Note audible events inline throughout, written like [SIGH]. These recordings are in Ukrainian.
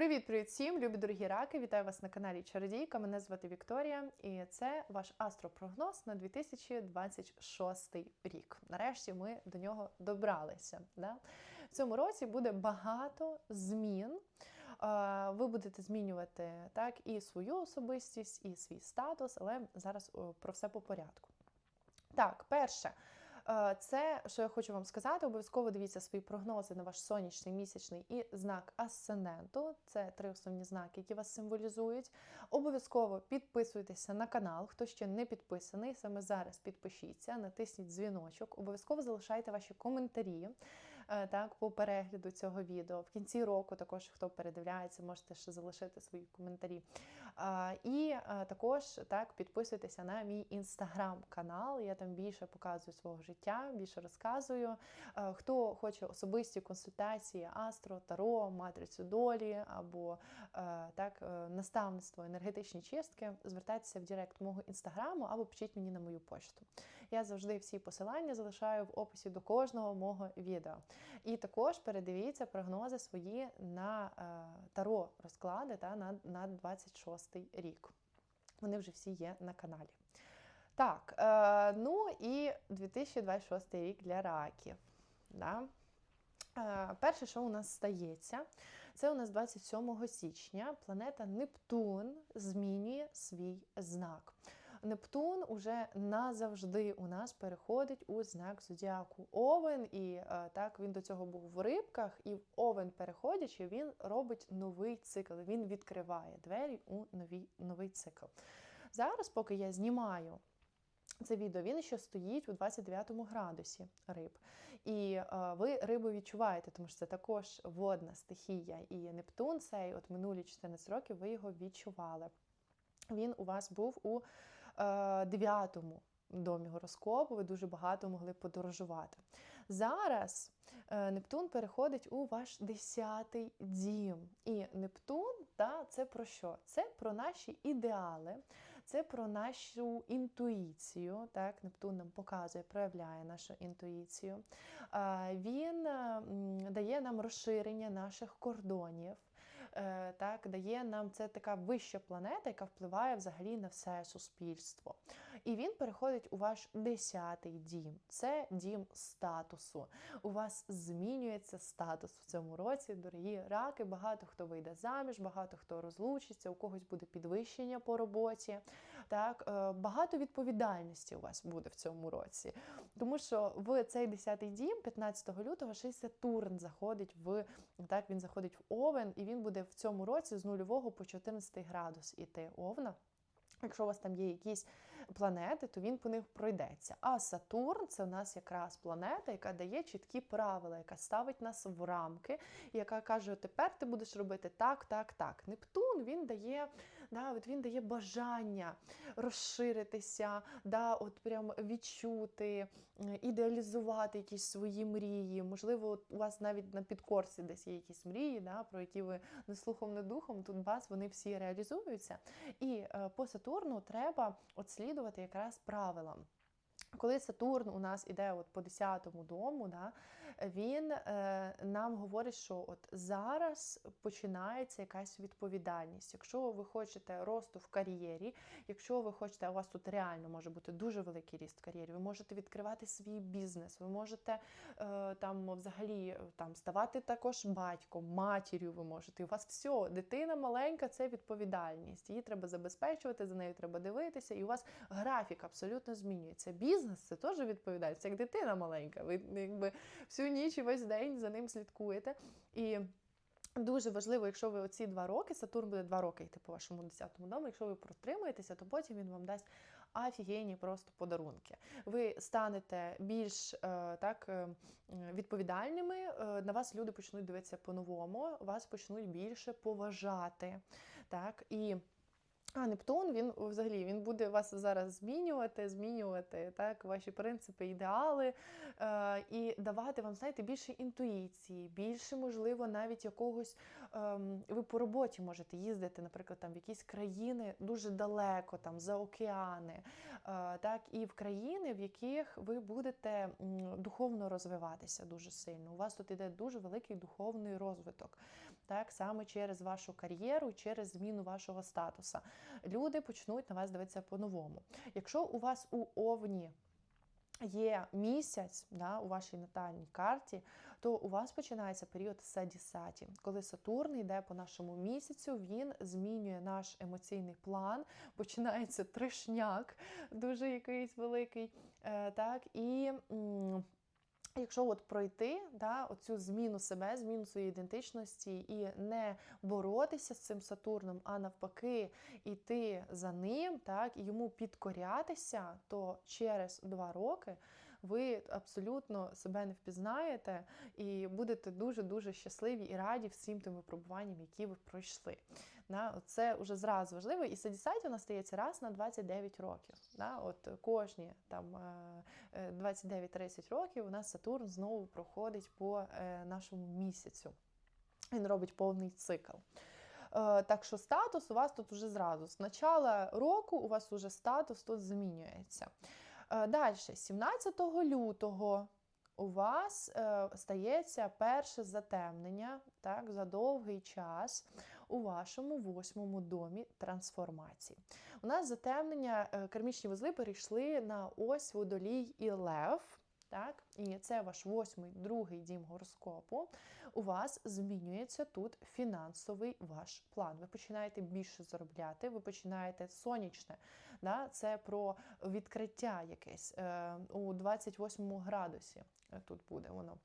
Привіт-привіт всім, любі дорогі раки! Вітаю вас на каналі Чародійка. Мене звати Вікторія, і це ваш астропрогноз на 2026 рік. Нарешті ми до нього добралися. Да? В цьому році буде багато змін. Ви будете змінювати так і свою особистість, і свій статус, але зараз про все по порядку. Так, перше. Е, Це, що я хочу вам сказати, обов'язково дивіться свої прогнози на ваш сонячний, місячний і знак асценденту. Це три основні знаки, які вас символізують. Обов'язково підписуйтеся на канал. Хто ще не підписаний, саме зараз підпишіться, натисніть дзвіночок. Обов'язково залишайте ваші коментарі е, так, по перегляду цього відео. В кінці року, також хто передивляється, можете ще залишити свої коментарі. І також так підписуйтеся на мій інстаграм-канал. Я там більше показую свого життя, більше розказую. Хто хоче особисті консультації, астро, таро, матрицю долі або е, так, е, наставництво, енергетичні чистки, звертайтеся в Директ мого інстаграму або пишіть мені на мою почту. Я завжди всі посилання залишаю в описі до кожного мого відео. І також передивіться прогнози свої на е, таро розклади та на 26 рік. Вони вже всі є на каналі. Так, е, ну і 2026 рік для раків. Да? Е, перше, що у нас стається, це у нас 27 січня планета Нептун змінює свій знак. Нептун уже назавжди у нас переходить у знак зодіаку Овен, і е, так він до цього був в рибках, і в Овен переходячи, він робить новий цикл. Він відкриває двері у новий, новий цикл. Зараз, поки я знімаю це відео, він ще стоїть у 29 градусі риб. І е, ви рибу відчуваєте, тому що це також водна стихія. І Нептун, цей от минулі 14 років, ви його відчували. Він у вас був у дев'ятому домі гороскопу, ви дуже багато могли подорожувати. Зараз е, Нептун переходить у ваш десятий дім. І Нептун, та, це про що? Це про наші ідеали, це про нашу інтуїцію. Так, Нептун нам показує, проявляє нашу інтуїцію. Е, Він е, дає нам розширення наших кордонів. Е, Так, дає нам це така вища планета, яка впливає взагалі на все суспільство. І він переходить у ваш десятий дім. Це дім статусу. У вас змінюється статус в цьому році, дорогі раки. Багато хто вийде заміж, багато хто розлучиться, у когось буде підвищення по роботі. Так, е, багато відповідальності у вас буде в цьому році. Тому що в цей десятий дім, 15 лютого, ще й Сатурн заходить в так, він заходить в Овен, і він буде в цьому році з нульового по 14 градус іти Овна. Якщо у вас там є якісь планети, то він по них пройдеться. А Сатурн це у нас якраз планета, яка дає чіткі правила, яка ставить нас в рамки, яка каже: тепер ти будеш робити так, так, так. Нептун він дає, да, от він дає бажання розширитися, да, от прям відчути, ідеалізувати якісь свої мрії. Можливо, у вас навіть на підкорці десь є якісь мрії, да, про які ви не слухом, не духом. Тут вас вони всі реалізуються. І е, по Сатурну треба от слідувати якраз правилам. Коли Сатурн у нас іде от по 10-му дому, да, він е, нам говорить, що от зараз починається якась відповідальність. Якщо ви хочете росту в кар'єрі, якщо ви хочете, у вас тут реально може бути дуже великий ріст в кар'єрі, ви можете відкривати свій бізнес, ви можете е, там взагалі е, там ставати також батьком, матір'ю. Ви можете. У вас все, дитина маленька це відповідальність. Її треба забезпечувати, за нею треба дивитися, і у вас графік абсолютно змінюється. Бізнес це теж відповідальність, як дитина маленька. Ви якби всю ніч і весь день за ним слідкуєте. І Дуже важливо, якщо ви оці два роки, Сатурн буде два роки йти по вашому 10-му дому, якщо ви протримаєтеся, то потім він вам дасть офігенні просто подарунки. Ви станете більш е, так е, відповідальними, е, на вас люди почнуть дивитися по-новому, вас почнуть більше поважати. Так? І а Нептун він взагалі він буде вас зараз змінювати, змінювати так, ваші принципи, ідеали е, і давати вам, знаєте, більше інтуїції, більше, можливо, навіть якогось е, ви по роботі можете їздити, наприклад, там в якісь країни дуже далеко, там за океани, е, так, і в країни, в яких ви будете духовно розвиватися дуже сильно. У вас тут іде дуже великий духовний розвиток. Так саме через вашу кар'єру, через зміну вашого статусу. Люди почнуть на вас дивитися по-новому. Якщо у вас у Овні є місяць да, у вашій натальній карті, то у вас починається період садісаті. Коли Сатурн йде по нашому місяцю, він змінює наш емоційний план, починається тришняк, дуже якийсь великий. Е, так, і... Якщо от пройти да, оцю зміну себе, зміну своєї ідентичності і не боротися з цим Сатурном, а навпаки, йти за ним, так, і йому підкорятися, то через два роки ви абсолютно себе не впізнаєте і будете дуже-дуже щасливі і раді всім тим випробуванням, які ви пройшли. Це вже зразу важливо. І садісайті у нас стається раз на 29 років. От Кожні там 29-30 років у нас Сатурн знову проходить по е, нашому місяцю. Він робить повний цикл. Е, Так що статус у вас тут вже зразу. З начала року у вас вже статус тут змінюється. Е, Далі, 17 лютого у вас е, стається перше затемнення так, за довгий час у вашому восьмому домі трансформації. У нас затемнення, е, кармічні вузли перейшли на ось водолій і лев. Так, і це ваш восьмий, другий дім гороскопу. У вас змінюється тут фінансовий ваш план. Ви починаєте більше заробляти, ви починаєте сонячне. Да? Це про відкриття якесь е, у 28 градусі. Тут буде воно.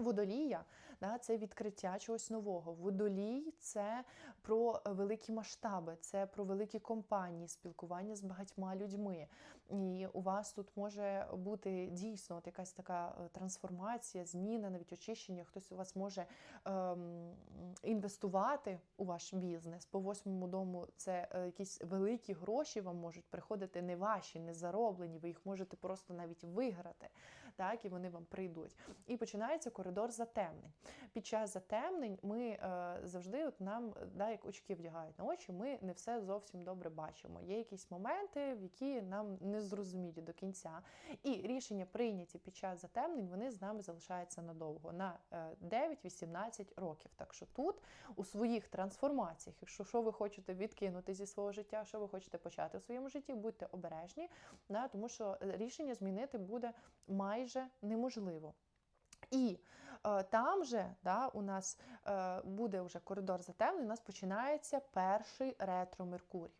Водолія да, це відкриття чогось нового. Водолій це про великі масштаби, це про великі компанії, спілкування з багатьма людьми. І у вас тут може бути дійсно от якась така е, трансформація, зміна, навіть очищення. Хтось у вас може ем, інвестувати у ваш бізнес. По восьмому дому це е, якісь великі гроші вам можуть приходити не ваші, не зароблені. Ви їх можете просто навіть виграти, так і вони вам прийдуть. І починається коридор затемнень. Під час затемнень ми е, завжди, от нам да, як очки вдягають на очі, ми не все зовсім добре бачимо. Є якісь моменти, в які нам не зрозумілі до кінця. І рішення прийняті під час затемнень, вони з нами залишаються надовго на е, 9-18 років. Так що тут у своїх трансформаціях, якщо що ви хочете відкинути зі свого життя, що ви хочете почати в своєму житті, будьте обережні, да, тому що е, рішення змінити буде майже неможливо. І е, там же да, у нас е, буде вже коридор затемний, у нас починається перший ретро Меркурій.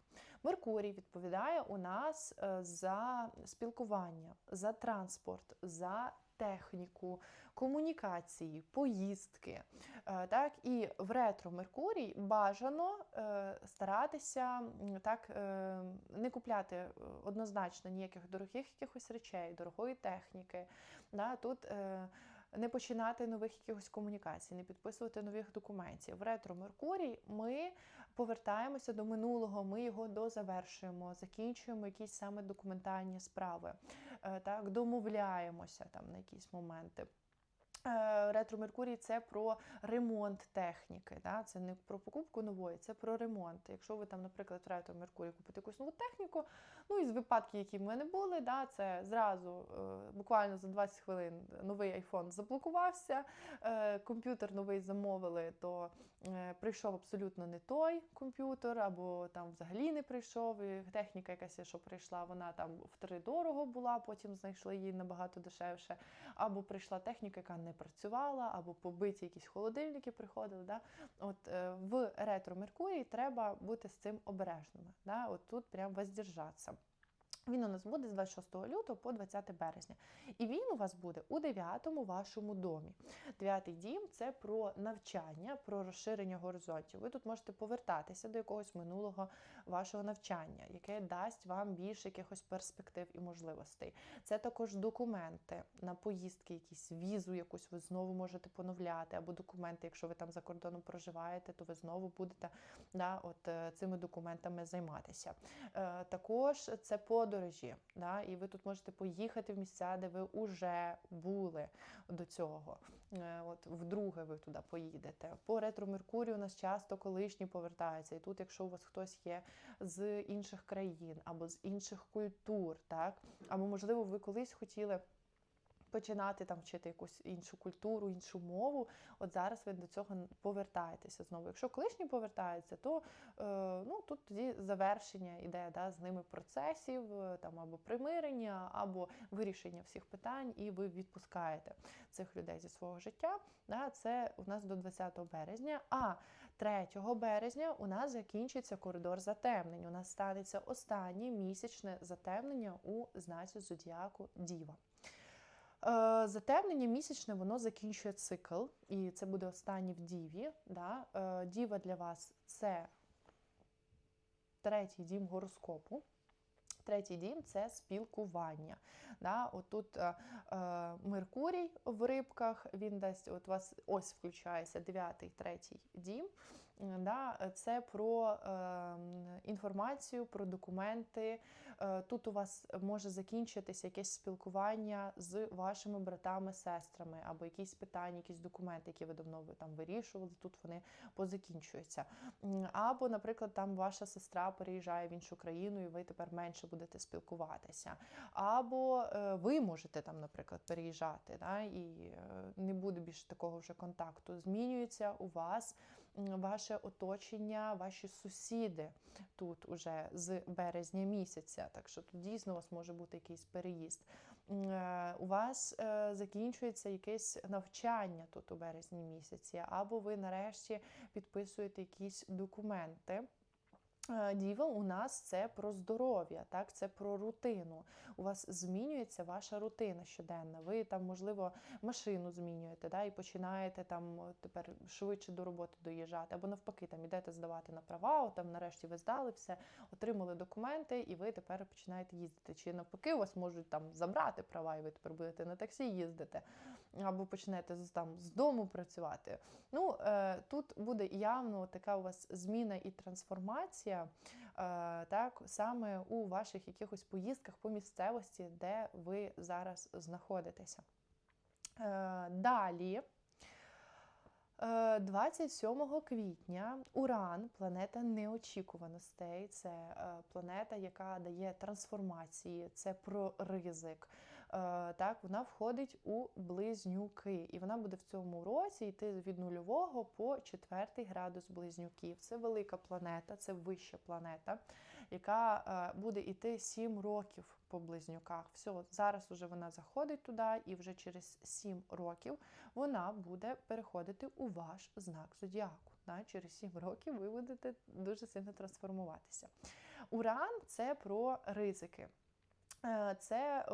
Меркурій відповідає у нас е, за спілкування, за транспорт, за техніку, комунікації, поїздки. Е, так, І в ретро Меркурій бажано е, старатися так, е, не купляти однозначно ніяких дорогих якихось речей, дорогої техніки. Да, тут не починати нових якихось комунікацій, не підписувати нових документів. В ретро Меркурій ми повертаємося до минулого, ми його дозавершуємо, закінчуємо якісь саме документальні справи, так, домовляємося там на якісь моменти. Е, Ретро Меркурій це про ремонт техніки. Да? Це не про покупку нової, це про ремонт. Якщо ви там, наприклад, в Ретро Меркурій купите якусь нову техніку, ну із випадків, які в мене були, да, це зразу е, буквально за 20 хвилин новий айфон заблокувався, е, комп'ютер новий замовили, то е, прийшов абсолютно не той комп'ютер, або там взагалі не прийшов. І техніка, якась, що прийшла, вона там втридорого була, потім знайшли її набагато дешевше або прийшла техніка, яка не працювала, або побиті якісь холодильники приходили. Да? От в ретро Меркурій треба бути з цим обережними. Да? От тут прям воздержатися. Він у нас буде з 26 лютого по 20 березня. І він у вас буде у 9-му вашому домі. Дев'ятий дім це про навчання, про розширення горизонтів. Ви тут можете повертатися до якогось минулого вашого навчання, яке дасть вам більше якихось перспектив і можливостей. Це також документи на поїздки, якісь візу, якусь ви знову можете поновляти, або документи, якщо ви там за кордоном проживаєте, то ви знову будете да, от, е, цими документами займатися. Е, також це подорожі, да, і ви тут можете поїхати в місця, де ви вже були до цього. Е, От вдруге ви туди поїдете. По ретро Меркурію у нас часто колишні повертаються. І тут, якщо у вас хтось є з інших країн або з інших культур, так або можливо ви колись хотіли починати там вчити якусь іншу культуру, іншу мову. От зараз ви до цього повертаєтеся знову. Якщо колишні повертаються, то е, ну тут тоді завершення іде да, з ними процесів, е, там або примирення, або вирішення всіх питань, і ви відпускаєте цих людей зі свого життя. Да, Це у нас до 20 березня. А 3 березня у нас закінчиться коридор затемнень. У нас станеться останнє місячне затемнення у знаці зодіаку Діва. Е, затемнення місячне воно закінчує цикл, і це буде останнє в Діві. Да? Е, Діва для вас це третій дім гороскопу. Третій дім це спілкування. Да? Отут е, е, Меркурій в рибках, він дасть, от вас ось включається дев'ятий, третій дім. Да, Це про е, інформацію, про документи. Е, тут у вас може закінчитися якесь спілкування з вашими братами, сестрами, або якісь питання, якісь документи, які ви давно ви там вирішували. Тут вони позакінчуються. Або, наприклад, там ваша сестра переїжджає в іншу країну, і ви тепер менше будете спілкуватися. Або е, ви можете там, наприклад, переїжджати, да, і е, не буде більше такого вже контакту. Змінюється у вас ваше оточення, ваші сусіди тут уже з березня місяця. Так що тут дійсно у вас може бути якийсь переїзд. Е, у вас е, закінчується якесь навчання тут у березні місяці, або ви нарешті підписуєте якісь документи. Е, Діва у нас це про здоров'я, так, це про рутину. У вас змінюється ваша рутина щоденна. Ви там, можливо, машину змінюєте, да, і починаєте там тепер швидше до роботи доїжджати, або навпаки, там ідете здавати на права, от, там нарешті ви здали все, отримали документи, і ви тепер починаєте їздити. Чи навпаки, у вас можуть там забрати права, і ви тепер будете на таксі їздити, або почнете там з дому працювати. Ну, е, Тут буде явно така у вас зміна і трансформація. Е, так, саме у ваших якихось поїздках по місцевості, де ви зараз знаходитеся. Е, далі. 27 е, квітня Уран, планета неочікуваностей, це планета, яка дає трансформації, це про ризик, так, вона входить у близнюки, і вона буде в цьому році йти від нульового по четвертий градус близнюків. Це велика планета, це вища планета, яка е, буде йти 7 років по близнюках. Все, зараз вже вона заходить туди, і вже через 7 років вона буде переходити у ваш знак зодіаку. Через 7 років ви будете дуже сильно трансформуватися. Уран це про ризики. Е, це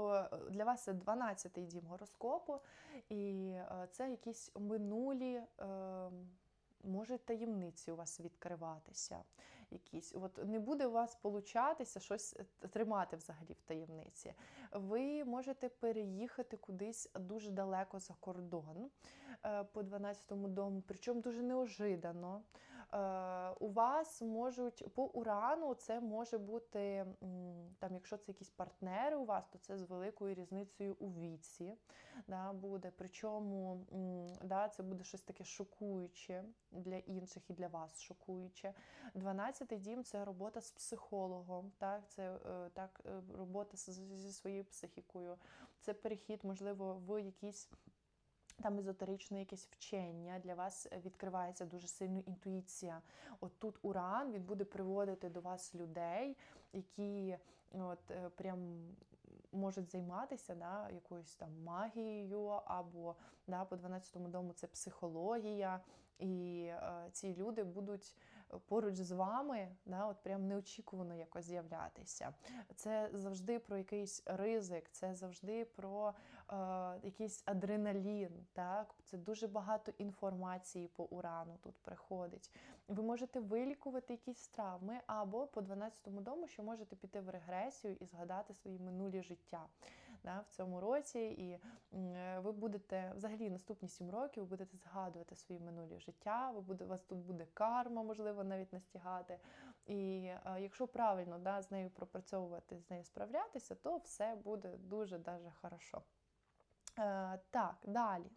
для вас це 12-й дім гороскопу, і е, це якісь минулі, ем, може, таємниці у вас відкриватися. якісь. От Не буде у вас получатися щось е, тримати взагалі в таємниці. Ви можете переїхати кудись дуже далеко за кордон по 12-му дому, причому дуже неожидано. Е, у вас можуть по урану це може бути, там, якщо це якісь партнери у вас, то це з великою різницею у віці да, буде. Причому да, це буде щось таке шокуюче для інших і для вас шокуюче. 12-й дім це робота з психологом, так, це е, так, е, робота зі своєю психікою, це перехід, можливо, в якісь. Там езотеричне якесь вчення, для вас відкривається дуже сильно інтуїція. От тут Уран він буде приводити до вас людей, які от е, прям можуть займатися да, якоюсь там магією, або да, по 12-му дому це психологія. І е, ці люди будуть поруч з вами, да, от прям неочікувано якось з'являтися. Це завжди про якийсь ризик, це завжди про якийсь адреналін. Так? Це дуже багато інформації по урану тут приходить. Ви можете вилікувати якісь травми, або по 12-му дому, що можете піти в регресію і згадати свої минулі життя да, в цьому році, і е, ви будете взагалі наступні сім років ви будете згадувати свої минулі життя. Ви буде, у вас тут буде карма, можливо, навіть настігати. І е, якщо правильно да, з нею пропрацьовувати, з нею справлятися, то все буде дуже дуже хорошо. Е, Так, далі.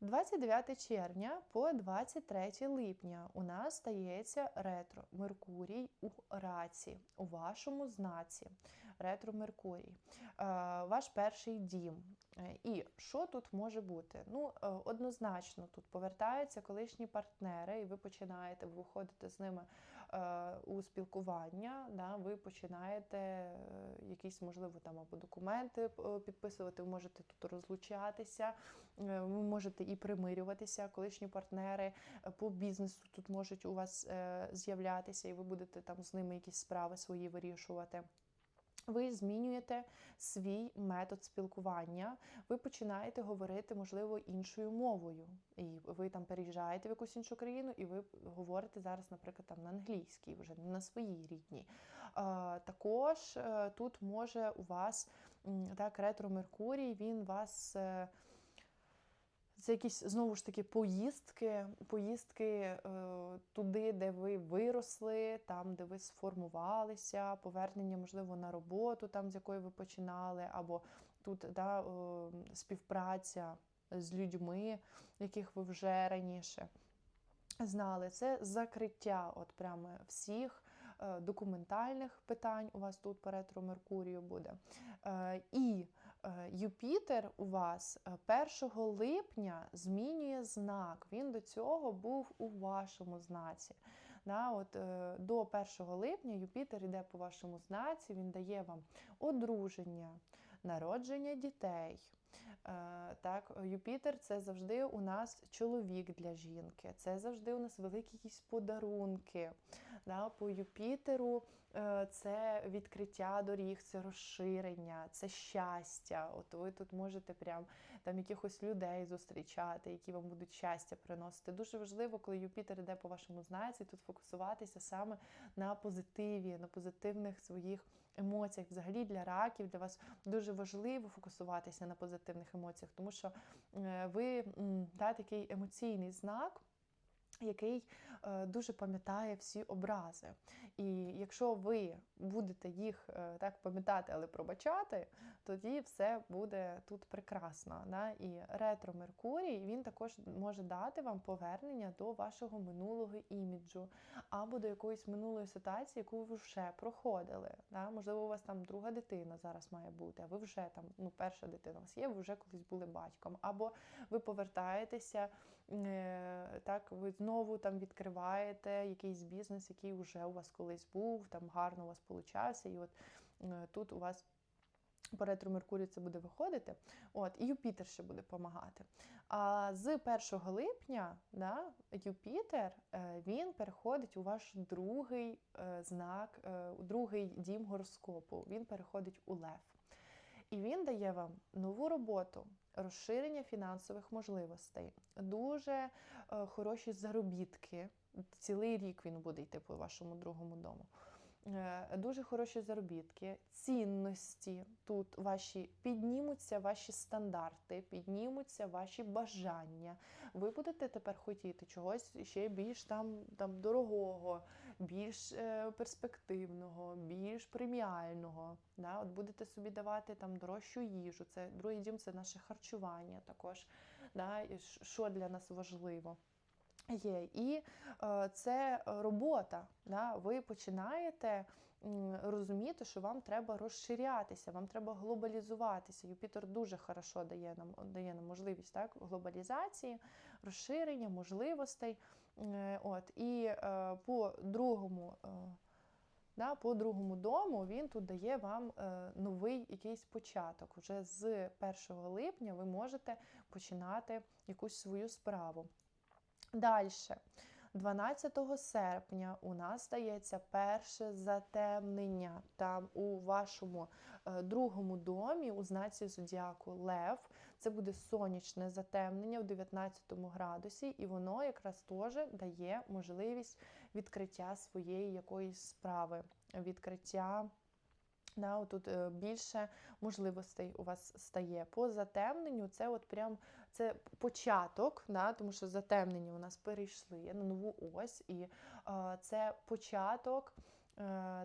29 червня по 23 липня у нас стається ретро Меркурій у раці, у вашому знаці. ретро Меркурій, е, ваш перший дім. Е, І що тут може бути? Ну, однозначно, тут повертаються колишні партнери, і ви починаєте ви виходите з ними у спілкування. Да, ви починаєте е, якісь, можливо, там або документи е, підписувати, ви можете тут розлучатися, е, ви можете і примирюватися, колишні партнери е, по бізнесу тут можуть у вас е, з'являтися, і ви будете там з ними якісь справи свої вирішувати. Ви змінюєте свій метод спілкування, ви починаєте говорити, можливо, іншою мовою. І ви там переїжджаєте в якусь іншу країну, і ви говорите зараз, наприклад, там на англійській, вже не на своїй рідній. Також е, тут може у вас так, ретро Меркурій, він вас. Це якісь знову ж таки поїздки, поїздки е, туди, де ви виросли, там, де ви сформувалися, повернення, можливо, на роботу, там, з якої ви починали, або тут да, е, співпраця з людьми, яких ви вже раніше знали. Це закриття от прямо всіх е, документальних питань у вас тут по ретро Меркурію буде. Е, І Юпітер у вас е, 1 липня змінює знак. Він до цього був у вашому знаці. Да, от, е, До 1 липня Юпітер йде по вашому знаці, він дає вам одруження, народження дітей. Е, Так, Юпітер це завжди у нас чоловік для жінки, це завжди у нас великі якісь подарунки. Да, По Юпітеру е, це відкриття доріг, це розширення, це щастя. От ви тут можете прям там якихось людей зустрічати, які вам будуть щастя приносити. Дуже важливо, коли Юпітер йде по вашому знаці, тут фокусуватися саме на позитиві, на позитивних своїх емоціях. Взагалі для раків для вас дуже важливо фокусуватися на позитивних емоціях, тому що е, ви та, такий емоційний знак. Який дуже пам'ятає всі образи. І якщо ви будете їх е, так пам'ятати, але пробачати, тоді все буде тут прекрасно. Да? І ретро Меркурій він також може дати вам повернення до вашого минулого іміджу або до якоїсь минулої ситуації, яку ви вже проходили. Да? Можливо, у вас там друга дитина зараз має бути, а ви вже там, ну, перша дитина у вас є, ви вже колись були батьком. Або ви повертаєтеся, е, так, ви знову там відкриваєте якийсь бізнес, який вже у вас колись був, там гарно у вас получався, і от е, тут у вас по ретро Меркурію це буде виходити. От, і Юпітер ще буде допомагати. А з 1 липня да, Юпітер е, він переходить у ваш другий е, знак, у другий дім гороскопу. Він переходить у Лев. І він дає вам нову роботу, розширення фінансових можливостей, дуже хороші заробітки. Цілий рік він буде йти по вашому другому дому. Е, Дуже хороші заробітки, цінності тут ваші піднімуться ваші стандарти, піднімуться ваші бажання. Ви будете тепер хотіти чогось ще більш там, там дорогого, більш е, перспективного, більш преміального. Да? От будете собі давати там дорожчу їжу. Це другий дім це наше харчування також. Да? І Що для нас важливо. Є і е, це робота. Да? Ви починаєте розуміти, що вам треба розширятися, вам треба глобалізуватися. Юпітер дуже хорошо дає нам дає нам можливість так, глобалізації, розширення, можливостей. От, і е, по другому. е, Да, по другому дому він тут дає вам новий якийсь початок. Вже з 1 липня ви можете починати якусь свою справу. Далі, 12 серпня у нас стається перше затемнення. Там у вашому е, другому домі, у знаці зодіаку Лев, це буде сонячне затемнення в 19 градусі, і воно якраз теж дає можливість відкриття своєї якоїсь справи, відкриття. Да, тут е, більше можливостей у вас стає. По затемненню це от прям це початок, да, тому що затемнення у нас перейшли на нову ось, і е, це початок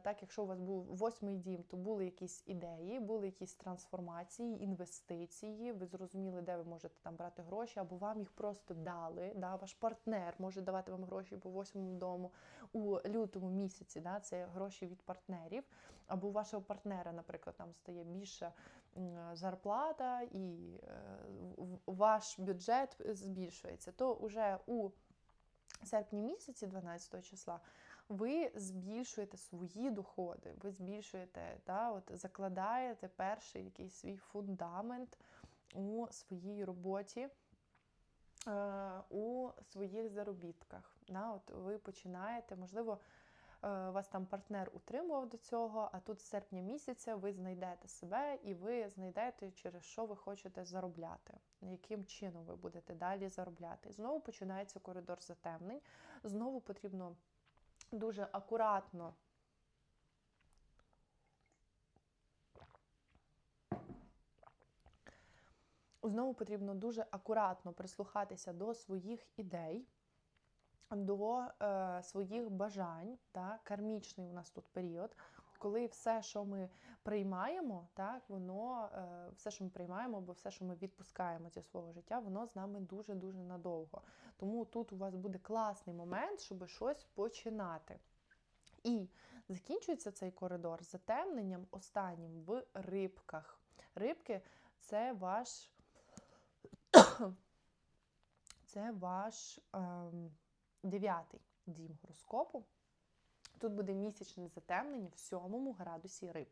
Так, якщо у вас був восьмий дім, то були якісь ідеї, були якісь трансформації, інвестиції. Ви зрозуміли, де ви можете там брати гроші, або вам їх просто дали. Да? Ваш партнер може давати вам гроші по восьмому дому у лютому місяці. Да? Це гроші від партнерів, або у вашого партнера, наприклад, там стає більша зарплата, і е, ваш бюджет збільшується. То вже у серпні місяці, 12 числа ви збільшуєте свої доходи, ви збільшуєте, та, от, закладаєте перший якийсь свій фундамент у своїй роботі, е, у своїх заробітках. Да, от Ви починаєте, можливо, вас там партнер утримував до цього, а тут з серпня місяця ви знайдете себе і ви знайдете, через що ви хочете заробляти, яким чином ви будете далі заробляти. Знову починається коридор затемнень, знову потрібно дуже акуратно. Знову потрібно дуже акуратно прислухатися до своїх ідей, до е, своїх бажань. Так? Кармічний у нас тут період, коли все, що ми приймаємо, так, воно, е, все, що ми приймаємо, або все, що ми відпускаємо зі свого життя, воно з нами дуже-дуже надовго. Тому тут у вас буде класний момент, щоб щось починати. І закінчується цей коридор затемненням останнім в рибках. Рибки це ваш [COUGHS] це ваш ем, дев'ятий дім гороскопу. Тут буде місячне затемнення в сьомому градусі риб.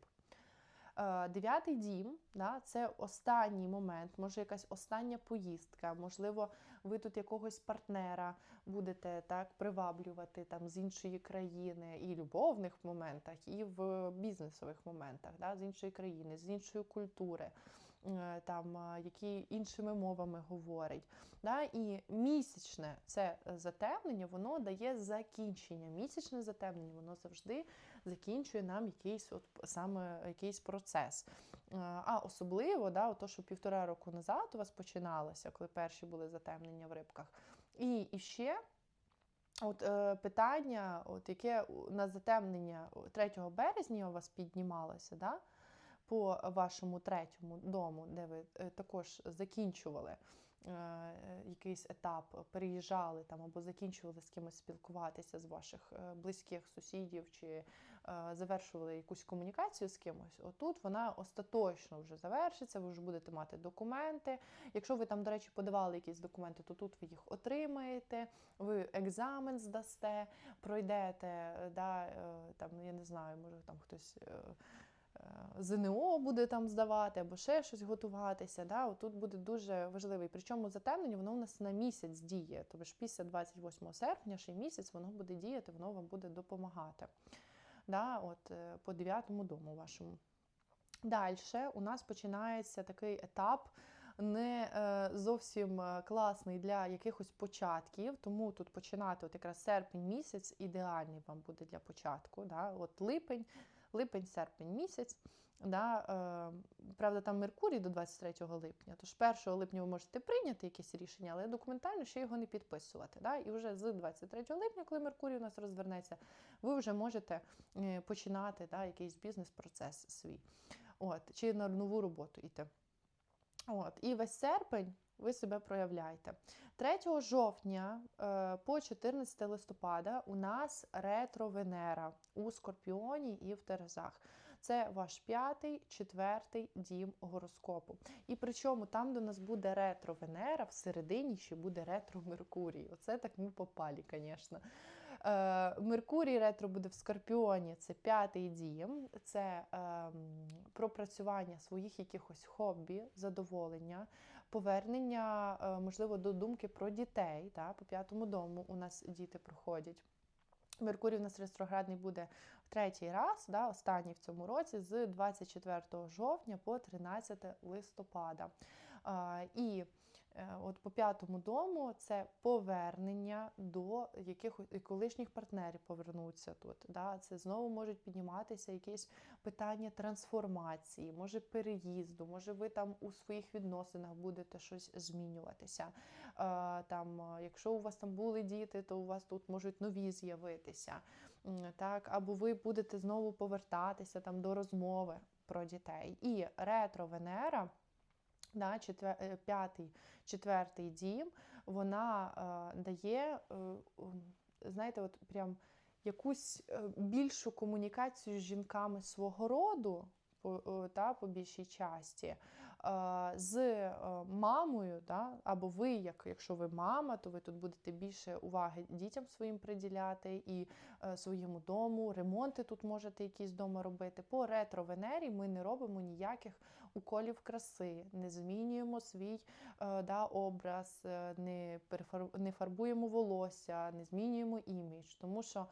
Е, дев'ятий дім да, це останній момент, може якась остання поїздка, можливо, ви тут якогось партнера будете так приваблювати там з іншої країни, і в любовних моментах, і в бізнесових моментах, да, з іншої країни, з іншої культури. Е, там які іншими мовами говорить. Да? І місячне це затемнення, воно дає закінчення. Місячне затемнення, воно завжди закінчує нам якийсь от саме якийсь процес. Е, а особливо, да, то, що півтора року назад у вас починалося, коли перші були затемнення в рибках. І, і ще. От е, питання, от яке на затемнення 3 березня у вас піднімалося, да? По вашому третьому дому, де ви е, також закінчували е, якийсь етап, переїжджали там або закінчували з кимось спілкуватися з ваших е, близьких сусідів чи завершували якусь комунікацію з кимось, отут вона остаточно вже завершиться, ви вже будете мати документи. Якщо ви там, до речі, подавали якісь документи, то тут ви їх отримаєте, ви екзамен здасте, пройдете, да, там, я не знаю, може там хтось. Е, ЗНО буде там здавати, або ще щось готуватися. Да? Тут буде дуже важливий. Причому затемнення воно у нас на місяць діє. Тобто ж після 28 серпня, ще місяць, воно буде діяти, воно вам буде допомагати. Да? От, е, По 9 дому вашому. Далі у нас починається такий етап. Не е, зовсім класний для якихось початків, тому тут починати от якраз серпень місяць ідеальний вам буде для початку. Да? От Липень липень-серпень місяць. Да, е, Правда, там Меркурій до 23 липня. Тож 1 липня ви можете прийняти якесь рішення, але документально ще його не підписувати. Да? І вже з 23 липня, коли Меркурій у нас розвернеться, ви вже можете е, починати да, якийсь бізнес-процес свій. От, Чи на нову роботу йти. От, І весь серпень ви себе проявляєте. 3 жовтня е, по 14 листопада у нас ретро-Венера у Скорпіоні і в Терезах. Це ваш п'ятий, четвертий дім гороскопу. І причому там, у нас буде ретро-Венера, всередині ще буде ретро-Меркурій. Оце так ми попалі, звісно. Е, Меркурій ретро буде в Скорпіоні, це п'ятий дім, це е, пропрацювання своїх якихось хобі, задоволення, повернення, е, можливо, до думки про дітей. Та, По п'ятому дому у нас діти проходять. Меркурій у нас ретроградний буде в третій раз, да, останній в цьому році, з 24 жовтня по 13 листопада. А, І От по п'ятому дому це повернення до якихось колишніх партнерів повернуться тут. Да? Це знову можуть підніматися якісь питання трансформації, може переїзду, може ви там у своїх відносинах будете щось змінюватися. Е, Там, е, якщо у вас там були діти, то у вас тут можуть нові з'явитися. Так, або ви будете знову повертатися там до розмови про дітей. І ретро Венера. Да, четвер... е, п'ятий, четвертий дім, вона е, дає, е, знаєте, от прям якусь е, більшу комунікацію з жінками свого роду, по, та, по більшій часті, з е, мамою, да, або ви, як, якщо ви мама, то ви тут будете більше уваги дітям своїм приділяти і е, своєму дому, ремонти тут можете якісь вдома робити. По ретро-венері ми не робимо ніяких уколів краси, не змінюємо свій е, да, образ, не, перефар- не фарбуємо волосся, не змінюємо імідж, тому що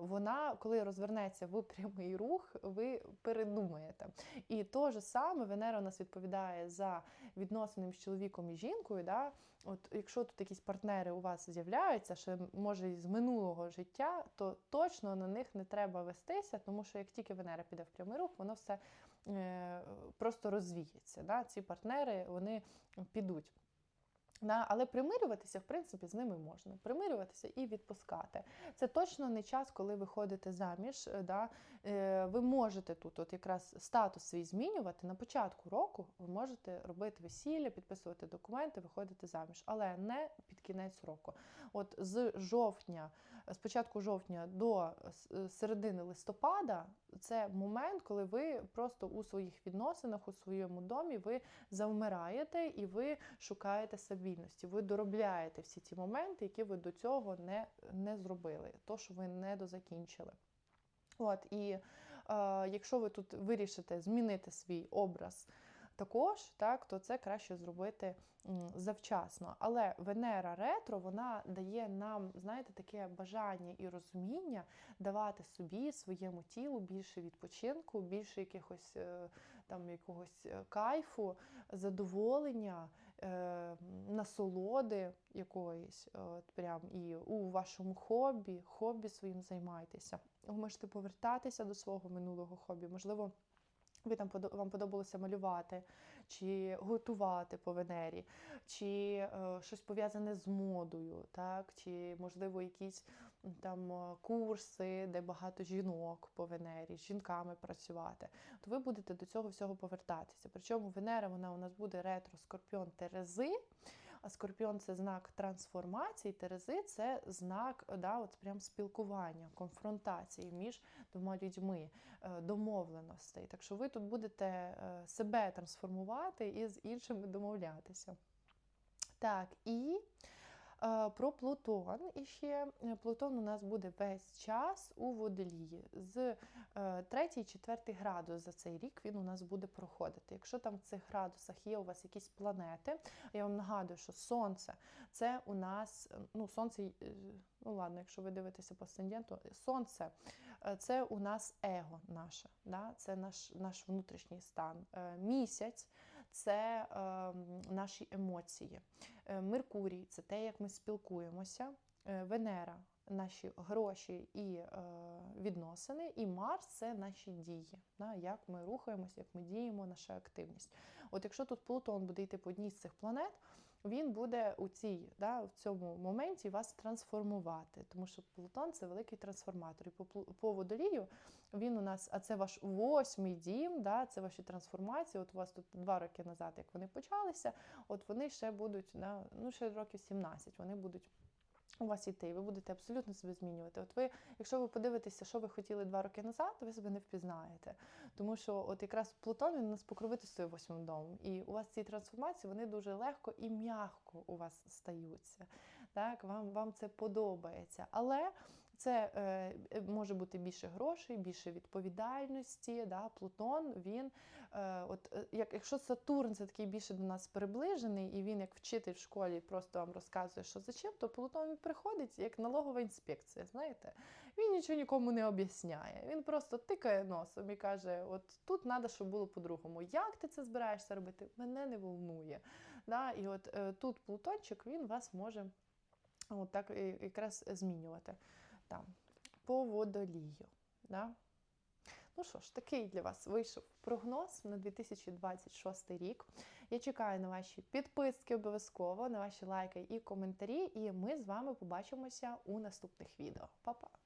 вона, коли розвернеться в прямий рух, ви передумаєте. І то же саме Венера у нас відповідає за відносини з чоловіком і жінкою. Да? От якщо тут якісь партнери у вас з'являються, ще може із минулого життя, то точно на них не треба вестися, тому що як тільки Венера піде в прямий рух, воно все е, просто розвіється. Да? Ці партнери вони підуть. Да, але примирюватися, в принципі, з ними можна. Примирюватися і відпускати. Це точно не час, коли ви ходите заміж. е, Да? Е, ви можете тут, от якраз статус свій змінювати. На початку року ви можете робити весілля, підписувати документи, виходити заміж, але не під кінець року. От з жовтня, з початку жовтня до середини листопада, це момент, коли ви просто у своїх відносинах, у своєму домі ви завмираєте і ви шукаєте стабільності. Ви доробляєте всі ті моменти, які ви до цього не, не зробили, то, що ви не дозакінчили. От, і е, якщо ви тут вирішите змінити свій образ також, так, то це краще зробити завчасно. Але Венера ретро вона дає нам, знаєте, таке бажання і розуміння давати собі, своєму тілу більше відпочинку, більше якихось е, там якогось е, кайфу, задоволення, е, насолоди якоїсь, е, от прям і у вашому хобі, хобі своїм займайтеся. Ви можете повертатися до свого минулого хобі. Можливо, ви там вам подобалося малювати, чи готувати по Венері, чи е, щось пов'язане з модою, так, чи можливо якісь там е, курси, де багато жінок по Венері, з жінками працювати. То ви будете до цього всього повертатися. Причому Венера вона у нас буде ретро Скорпіон Терези. А Скорпіон це знак трансформації, Терези це знак да, от прям спілкування, конфронтації між двома людьми, е, домовленостей. Так що ви тут будете е, себе трансформувати і з іншими домовлятися. Так, і про Плутон іще. Е, Плутон у нас буде весь час у водолії. З 3-4 градус за цей рік він у нас буде проходити. Якщо там в цих градусах є у вас якісь планети, я вам нагадую, що Сонце це у нас, е, ну, Сонце, е, ну ладно, якщо ви дивитеся по асценденту, Сонце е, це у нас его наше, да? це наш, наш внутрішній стан. Е, Місяць це е, наші емоції. Е, Меркурій це те, як ми спілкуємося. Е, Венера наші гроші і е, відносини, і Марс це наші дії, як ми рухаємося, як ми діємо, наша активність. От якщо тут Плутон буде йти по одній з цих планет, він буде у цій, да, в цьому моменті вас трансформувати, тому що Плутон це великий трансформатор. І по, по водолію він у нас, а це ваш восьмий дім, да, це ваші трансформації. От у вас тут два роки назад, як вони почалися, от вони ще будуть, да, ну ще років 17, вони будуть у вас йти, і ви будете абсолютно себе змінювати. От ви, якщо ви подивитеся, що ви хотіли два роки назад, ви себе не впізнаєте. Тому що от якраз Плутон він у нас покровительствує восьмим домом. І у вас ці трансформації вони дуже легко і м'яко у вас стаються. Так, вам, вам це подобається. Але Це е, може бути більше грошей, більше відповідальності. Да? Плутон, він, е, от, е, як, якщо Сатурн це такий більше до нас приближений, і він як вчитель в школі просто вам розказує, що за чим, то Плутон він приходить як налогова інспекція. Знаєте, він нічого нікому не об'ясняє. Він просто тикає носом і каже: От тут треба, щоб було по-другому. Як ти це збираєшся робити? Мене не волнує. Да? І от е, тут Плутончик він вас може от так якраз змінювати. Там, по водолію. Да? Ну що ж, такий для вас вийшов прогноз на 2026 рік. Я чекаю на ваші підписки обов'язково, на ваші лайки і коментарі. І ми з вами побачимося у наступних відео. Па-па!